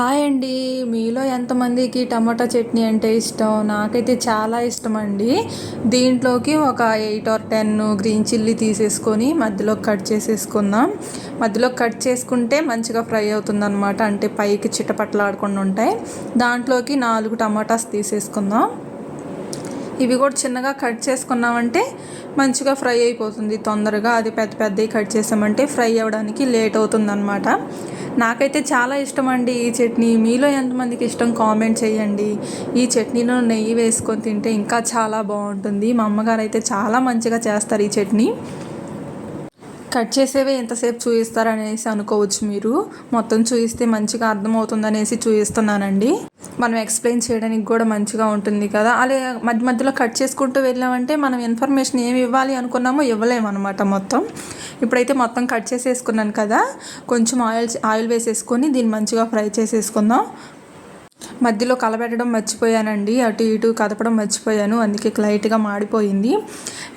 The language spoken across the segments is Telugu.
హాయ్ అండి. మీలో ఎంతమందికి టమాటా చట్నీ అంటే ఇష్టం? నాకైతే చాలా ఇష్టం అండి దీంట్లోకి ఒక eight or ten green chilli తీసేసుకొని మధ్యలో కట్ చేసేసుకుందాం. మధ్యలో కట్ చేసుకుంటే మంచిగా ఫ్రై అవుతుందన్నమాట. అంటే పైకి చిట్టపట్లాడకుండా ఉంటాయి. దాంట్లోకి నాలుగు టమాటాస్ తీసేసుకుందాం. ఇవి కూడా చిన్నగా కట్ చేసుకున్నామంటే మంచిగా ఫ్రై అయిపోతుంది తొందరగా. అది పెద్ద పెద్దవి కట్ చేసామంటే ఫ్రై అవ్వడానికి లేట్ అవుతుంది అన్నమాట నాకైతే చాలా ఇష్టం అండి ఈ చట్నీ. మీలో ఎంతమందికి ఇష్టం? కామెంట్ చేయండి. ఈ చట్నీలో నెయ్యి వేసుకొని తింటే ఇంకా చాలా బాగుంటుంది. మా అమ్మగారు అయితే చాలా మంచిగా చేస్తారు ఈ చట్నీ. కట్ చేసేవే ఎంతసేపు చూపిస్తారనేసి అనుకోవచ్చు మీరు. మొత్తం చూపిస్తే మంచిగా అర్థమవుతుందనేసి చూపిస్తున్నానండి మనం ఎక్స్ప్లెయిన్ చేయడానికి కూడా మంచిగా ఉంటుంది కదా. అలా మధ్య మధ్యలో కట్ చేసుకుంటూ వెళ్ళామంటే మనం ఇన్ఫర్మేషన్ ఏమి ఇవ్వాలి అనుకున్నామో ఇవ్వలేము అనమాట మొత్తం. ఇప్పుడైతే మొత్తం కట్ చేసేసుకున్నాను కదా. కొంచెం ఆయిల్ ఆయిల్ వేసేసుకొని దీన్ని మంచిగా ఫ్రై చేసేసుకుందాం. మధ్యలో కలబెట్టడం మర్చిపోయానండి. అటు ఇటు కదపడం మర్చిపోయాను. అందుకే లైట్గా మాడిపోయింది.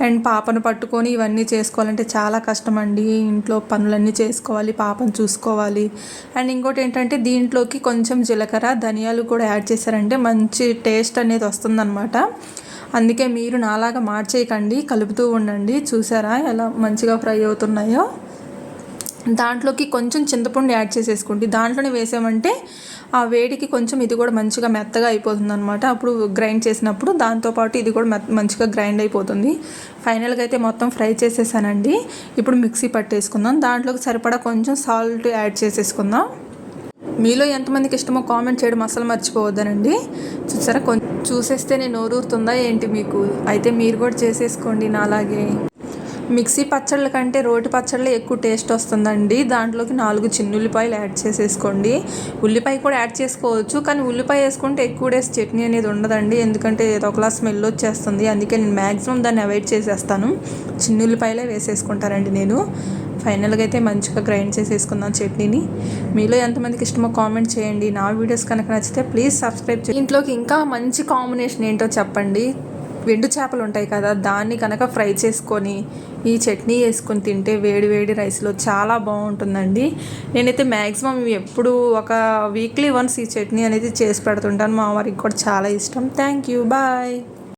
అండ్ పాపను పట్టుకొని ఇవన్నీ చేసుకోవాలంటే చాలా కష్టం అండి ఇంట్లో పనులన్నీ చేసుకోవాలి పాపను చూసుకోవాలి. అండ్ ఇంకోటి ఏంటంటే దీంట్లోకి కొంచెం జీలకర్ర ధనియాలు కూడా యాడ్ చేశారంటే మంచి టేస్ట్ అనేది వస్తుందన్నమాట. అందుకే మీరు నాలాగా మార్చేయకండి. కలుపుతూ ఉండండి. చూసారా ఎలా మంచిగా ఫ్రై అవుతున్నాయో? దాంట్లోకి కొంచెం చింతపండు యాడ్ చేసేసుకోండి. దాంట్లోనే వేసామంటే ఆ వేడికి కొంచెం ఇది కూడా మంచిగా మెత్తగా అయిపోతుంది అనమాట అప్పుడు గ్రైండ్ చేసినప్పుడు దాంతోపాటు ఇది కూడా మంచిగా గ్రైండ్ అయిపోతుంది. ఫైనల్గా అయితే మొత్తం ఫ్రై చేసేసానండి. ఇప్పుడు మిక్సీ పట్టేసుకుందాం. దాంట్లోకి సరిపడా కొంచెం సాల్ట్ యాడ్ చేసేసుకుందాం. మీలో ఎంతమందికి ఇష్టమో కామెంట్ చేయడం అసలు మర్చిపోవద్దనండి చూసారా? కొంచెం చూసేస్తే నేను నోరూరుతుందా ఏంటి మీకు? అయితే మీరు కూడా చేసేసుకోండి నాలాగే. మిక్సీ పచ్చళ్ళ కంటే రోటి పచ్చళ్ళే ఎక్కువ టేస్ట్ వస్తుందండి. దాంట్లోకి నాలుగు చిన్న ఉల్లిపాయలు యాడ్ చేసేసుకోండి. ఉల్లిపాయ కూడా యాడ్ చేసుకోవచ్చు కానీ ఉల్లిపాయ వేసుకుంటే ఎక్కువ డేస్ చట్నీ అనేది ఉండదండి. ఎందుకంటే ఏదో ఒకలా స్మెల్ వచ్చేస్తుంది. అందుకే నేను మ్యాక్సిమం దాన్ని అవాయిడ్ చేసేస్తాను. చిన్న ఉల్లిపాయలే వేసేసుకుంటారండి నేను. ఫైనల్గా అయితే మంచిగా గ్రైండ్ చేసేసుకుందాం చట్నీని. మీలో ఎంతమందికి ఇష్టమో కామెంట్ చేయండి. నా వీడియోస్ కనుక నచ్చితే ప్లీజ్ సబ్స్క్రైబ్ చేయండి. ఇంట్లోకి ఇంకా మంచి కాంబినేషన్ ఏంటో చెప్పండి. వెండు చేపలు ఉంటాయి కదా దాన్ని కనుక ఫ్రై చేసుకొని ఈ చట్నీ వేసుకొని తింటే వేడి వేడి రైస్లో చాలా బాగుంటుందండి. నేనైతే మ్యాక్సిమం ఎప్పుడు ఒక వీక్లీ వన్స్ ఈ చట్నీ అనేది చేసి పెడుతుంటాను. మా వారికి కూడా చాలా ఇష్టం. Thank you. బాయ్.